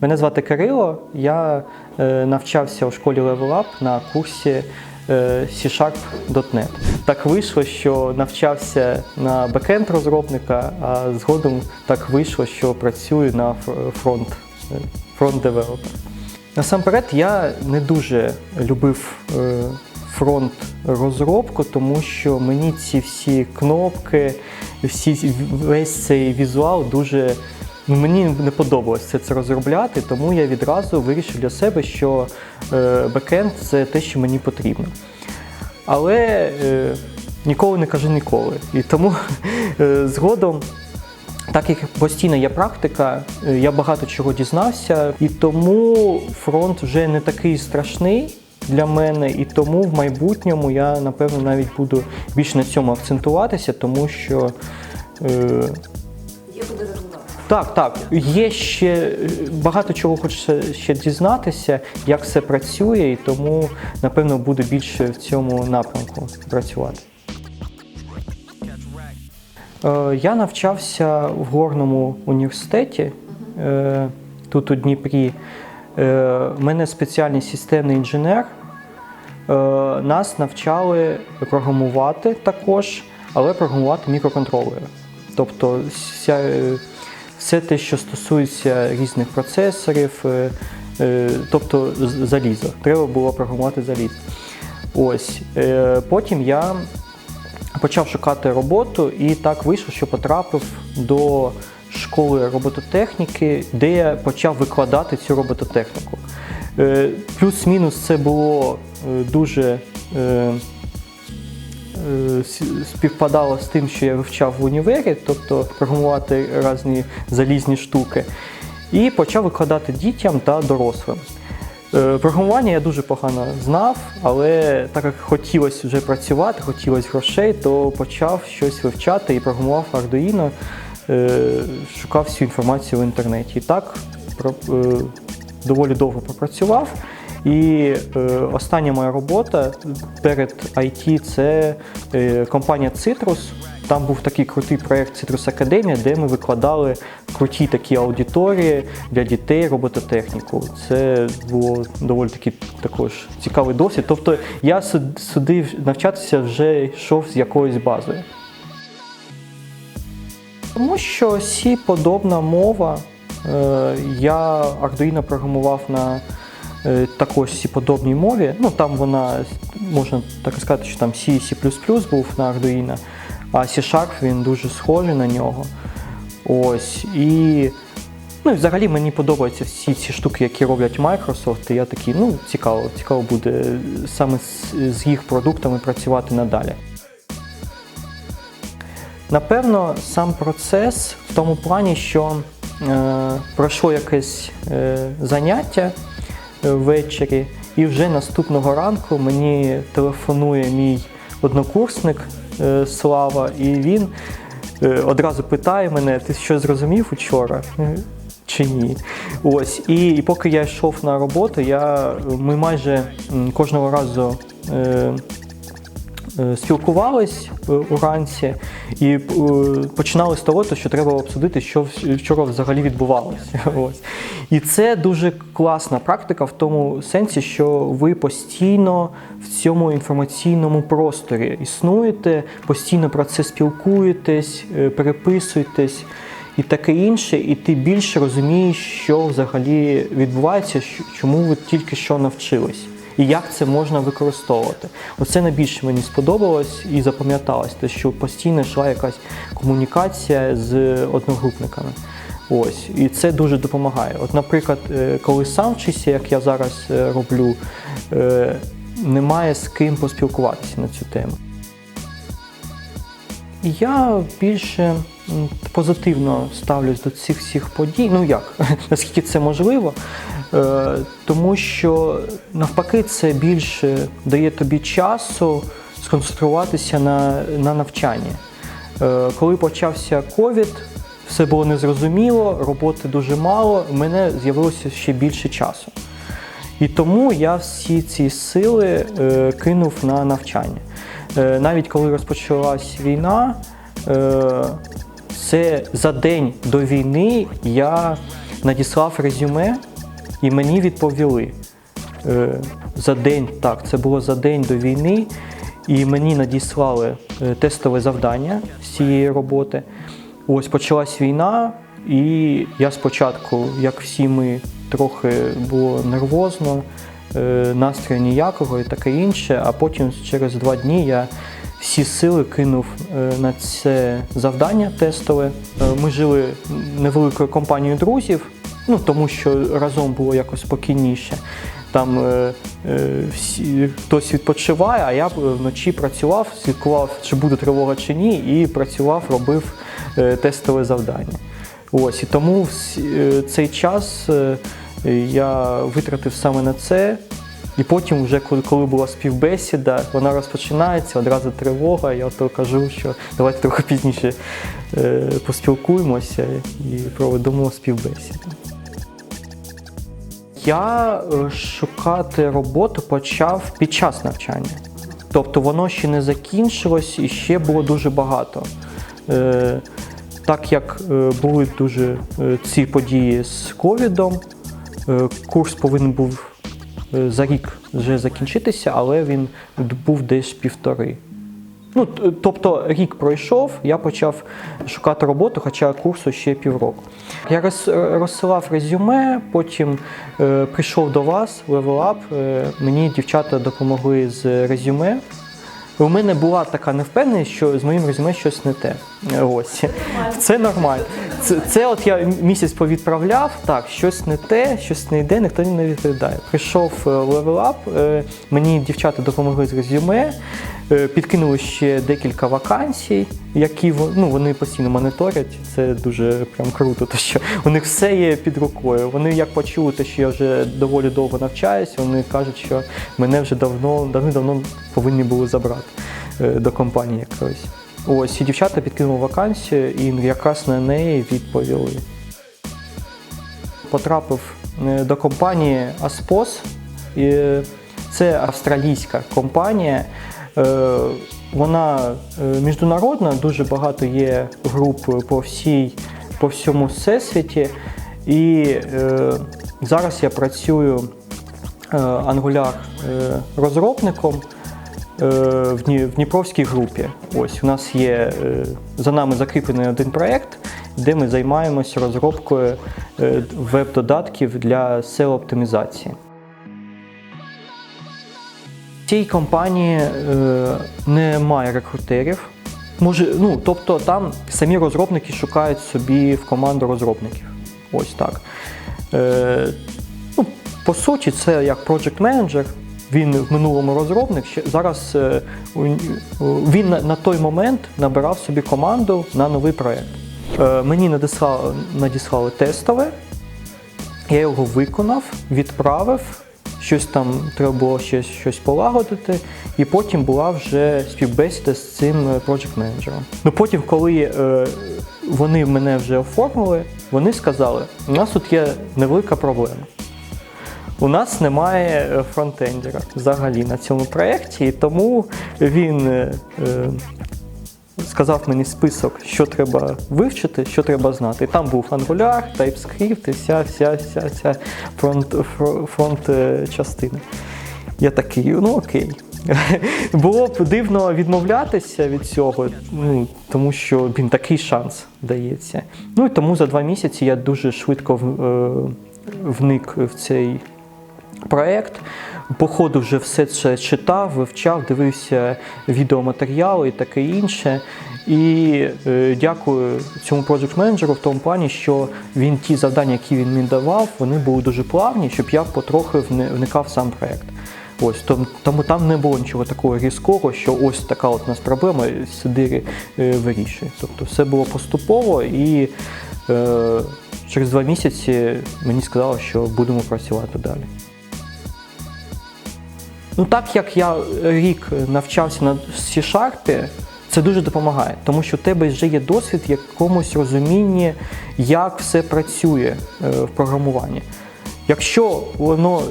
Мене звати Кирило. Я е, навчався у школі Level Up на курсі е, C-Sharp.net. Так вийшло, що навчався на бекенд розробника, а згодом так вийшло, що працюю на фронт, е, фронт девелопер. Насамперед, я не дуже любив фронт розробку, тому що мені ці всі кнопки, всі, весь цей візуал дуже. Ну, Мені не подобалося це, це розробляти, тому я відразу вирішив для себе, що е, бекенд це те, що мені потрібно. Але е, ніколи не кажи ніколи. І тому е, згодом так як постійно є практика, е, я багато чого дізнався, і тому фронт вже не такий страшний для мене, і тому в майбутньому я напевно навіть буду більше на цьому акцентуватися, тому що. Е. так, так, є ще е, багато чого хочеться ще дізнатися, як все працює, і тому напевно буду більше в цьому напрямку працювати. Е, Я навчався в горному університеті е, тут у Дніпрі. У мене спеціальний системний інженер. Нас навчали програмувати також, але програмувати мікроконтролери. Тобто все те, що стосується різних процесорів, е, е, тобто залізо. Треба було програмувати залізо. Ось. Е, Потім я почав шукати роботу, і так вийшло, що потрапив до школи робототехніки, де я почав викладати цю робототехніку. Плюс-мінус це було дуже співпадало з тим, що я вивчав в універі, тобто програмувати різні залізні штуки. І почав викладати дітям та дорослим. Е, Програмування я дуже погано знав, але так як хотілося вже працювати, хотілося грошей, то почав щось вивчати і програмував Arduino, е, шукав всю інформацію в інтернеті. І так е, доволі довго пропрацював. І е, остання моя робота перед IT це е, компанія Citrus. Там був такий крутий проєкт Citrus Академія, де ми викладали круті такі аудиторії для дітей робототехніку. Це було доволі таки також цікавий досвід. Тобто я сюди навчатися вже йшов з якоюсь базою. Тому що C подобна мова. Е, Я Arduino програмував на також C подобній мові. Ну там вона можна так сказати, що там C C був на Arduino, а C-Sharp він дуже схожий на нього. Ось і. Ну взагалі мені подобаються всі ці штуки, які роблять Microsoft. І я такий, ну цікаво, цікаво буде саме з, їх продуктами працювати надалі. Напевно, сам процес в тому плані, що е, пройшло якесь е, заняття е, ввечері, і вже наступного ранку мені телефонує мій однокурсник е, Слава, і він е, одразу питає мене: ти що зрозумів учора? Е, Чи ні? Ось. І, і поки я йшов на роботу, я, ми майже кожного разу. Спілкувались е, уранці і е, починали з того, що треба обсудити, що вчора взагалі відбувалося. Ось. І це дуже класна практика в тому сенсі, що ви постійно в цьому інформаційному просторі існуєте, постійно про це спілкуєтесь, е, переписуєтесь. І таке інше, і ти більше розумієш, що взагалі відбувається, чому ви тільки що навчились і як це можна використовувати. Оце найбільше мені сподобалось і запам'яталось, те, що постійно йшла якась комунікація з одногрупниками. Ось, і це дуже допомагає. От, наприклад, е, коли сам вчися, як я зараз е, роблю, е, немає з ким поспілкуватися на цю тему. Я більше позитивно ставлюсь до цих всіх подій. Ну як, наскільки це можливо, Е, тому що навпаки це більше дає тобі часу сконцентруватися на, на навчанні. Е, Коли почався ковід, все було незрозуміло, роботи дуже мало, в мене з'явилося ще більше часу. І тому я всі ці сили е, кинув на навчання. Е, навіть коли розпочалась війна, е, це за день до війни я надіслав резюме І мені відповіли е, за день, так, це було за день до війни, і мені надіслали е, тестове завдання з цієї роботи. Ось почалась війна, і я спочатку, як всі ми, трохи було нервозно, е, настрою ніякого і таке інше, а потім через два дні я всі сили кинув е, на це завдання тестове. Е, Ми жили невеликою компанією друзів, ну тому що разом було якось спокійніше. Там е, е, хтось відпочиває, а я вночі працював, слідкував, чи буде тривога чи ні, і працював, робив е, тестове завдання. Ось і тому всі- е, цей час е, я витратив саме на це. І потім, вже коли, була співбесіда, вона розпочинається, одразу тривога. Я то кажу, що давайте трохи пізніше е, поспілкуємося і проведемо співбесіду. Я шукати роботу почав під час навчання. Тобто воно ще не закінчилось і ще було дуже багато. Так як е, були дуже е, ці події з ковідом, е, курс повинен був за рік вже закінчитися, але він був десь півтори. Ну, тобто рік пройшов, я почав шукати роботу, хоча курсу ще півроку. Я роз- розсилав резюме, потім е, прийшов до вас, Level Up. Е, мені дівчата допомогли з резюме. У мене була така невпевненість, що з моїм резюме щось не те. Ось. Це нормально. Це, це от я місяць повідправляв, так, щось не те, щось не йде, ніхто не відповідає. Прийшов Up, е, мені дівчата допомогли з резюме, підкинули ще декілька вакансій, які ну, вони постійно моніторять. Це дуже прям круто, тому що у них все є під рукою. Вони як почули, те, що я вже доволі довго навчаюсь, вони кажуть, що мене вже давно, давно повинні були забрати е, до компанії якоїсь. Ось і дівчата підкинули вакансію, і якраз на неї відповіли. Потрапив е, до компанії Аспос. Це австралійська компанія. Е, Вона е, міжнародна, дуже багато є груп по всій, по всьому всесвіті. І е, зараз я працюю е, Angular е, розробником е, в Дніпровській групі. Ось у нас є е, за нами закріплений один проєкт, де ми займаємося розробкою е, веб-додатків для SEO-оптимізації. Цій компанії е, немає рекрутерів. Може, ну, тобто там самі розробники шукають собі в команду розробників. Ось так. Е, ну, по суті, це як project менеджер. Він в минулому розробник. Зараз е, він на, на той момент набирав собі команду на новий проєкт. Е, мені надіслали, надіслали тестове, я його виконав, відправив. Щось там треба було ще щось полагодити, і потім була вже співбесіда з цим е, project менеджером. Ну потім, коли е, вони мене вже оформили, вони сказали: у нас тут є невелика проблема. У нас немає е, фронтендера взагалі на цьому проєкті, тому він е, сказав мені список, що треба вивчити, що треба знати. Там був Angular, TypeScript і вся, вся, вся, вся фронт, фро- фронт е, частина. Я такий, ну окей. Було б дивно відмовлятися від цього, ну, тому що він такий шанс дається. Ну і тому за два місяці я дуже швидко в- е, вник в цей проєкт. По ходу вже все це читав, вивчав, дивився відеоматеріали і таке інше. І е, дякую цьому project менеджеру в тому плані, що він ті завдання, які він мені давав, вони були дуже плавні, щоб я потрохи вникав в сам проєкт. Ось тому, там не було нічого такого різкого, що ось така от у нас проблема, сиди е, вирішуй. Тобто все було поступово і е, через два місяці мені сказали, що будемо працювати далі. Ну так як я рік навчався на C-Sharp, це дуже допомагає, тому що у тебе вже є досвід в якомусь розумінні, як все працює е, в програмуванні. Якщо воно,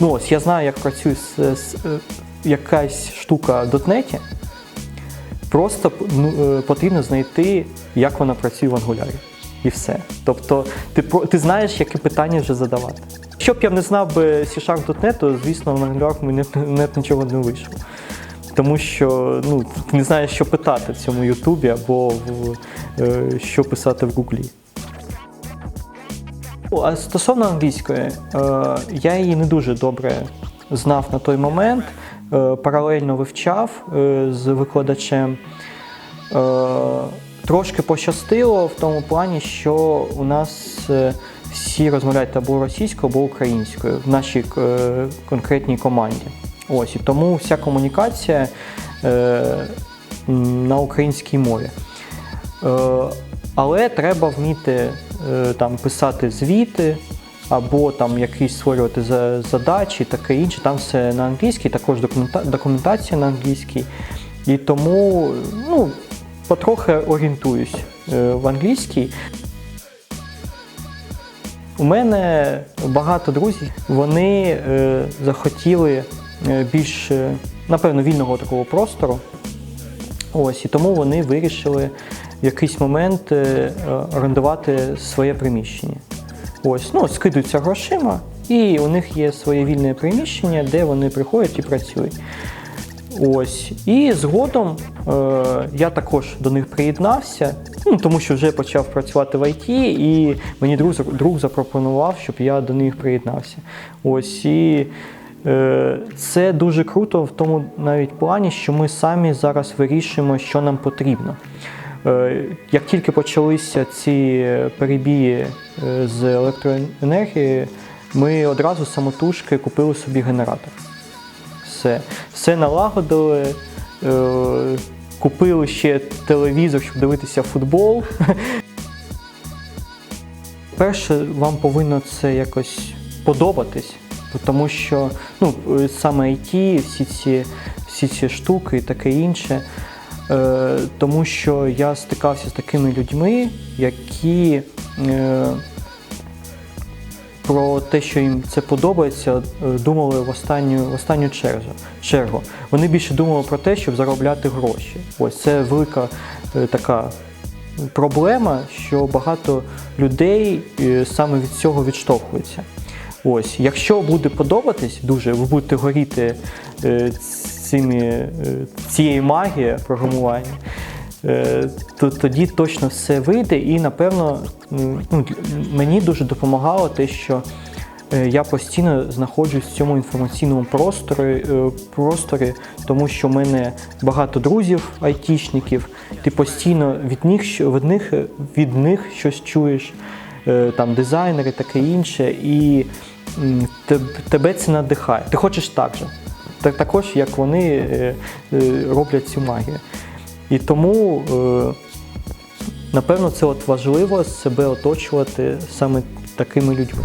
ну ось я знаю, як працює з, з, е, якась штука в .NET, просто ну, е, потрібно знайти, як вона працює в Angular. І все. Тобто ти, ти знаєш, які питання вже задавати. Якщо б я не знав би C-Sharp.net, то, звісно, в Angular мені net нічого не вийшло. Тому що ну, не знаєш, що питати в цьому Ютубі або в, е, що писати в Гуглі. А стосовно англійської, е, я її не дуже добре знав на той момент, е, паралельно вивчав з викладачем. Трошки пощастило в тому плані, що у нас всі розмовляють або російською, або українською в нашій е, конкретній команді. Ось і тому вся комунікація е, на українській мові. Е, Але треба вміти там писати звіти або там якісь створювати за- задачі, таке інше. Там все на англійській, також документа- документація на англійській. І тому ну, потрохи орієнтуюсь в англійській. У мене багато друзів, вони е, захотіли е, більш, е, напевно, вільного такого простору. Ось, і тому вони вирішили в якийсь момент орендувати своє приміщення. Ось, ну, скидуються грошима, і у них є своє вільне приміщення, де вони приходять і працюють. Ось. І згодом е, я також до них приєднався, ну, тому що вже почав працювати в ІТ, і мені друг, друг запропонував, щоб я до них приєднався. Ось. І е, це дуже круто в тому навіть плані, що ми самі зараз вирішуємо, що нам потрібно. Е, Як тільки почалися ці перебії е, з електроенергією, ми одразу самотужки купили собі генератор. Все, все налагодили, е, купили ще телевізор, щоб дивитися футбол. Перше, вам повинно це якось подобатись, тому що ну, е, саме IT, всі ці, всі ці штуки і таке інше. Е, тому що я стикався з такими людьми, які е, про те, що їм це подобається, е, думали в останню, в останню чергу. чергу. Вони більше думали про те, щоб заробляти гроші. Ось це велика е, така проблема, що багато людей е, саме від цього відштовхуються. Ось, якщо буде подобатись дуже, ви будете горіти цими, цією магією програмування, то тоді точно все вийде. І напевно ну, мені дуже допомагало те, що е, я постійно знаходжусь в цьому інформаційному просторі, е, просторі, тому що в мене багато друзів, айтішників, ти постійно від них, від них, від них щось чуєш, е, там дизайнери, таке інше, і тебе це надихає. Ти хочеш так же. Так, також, як вони е, е, роблять цю магію. І тому, е, напевно, це от важливо себе оточувати саме такими людьми.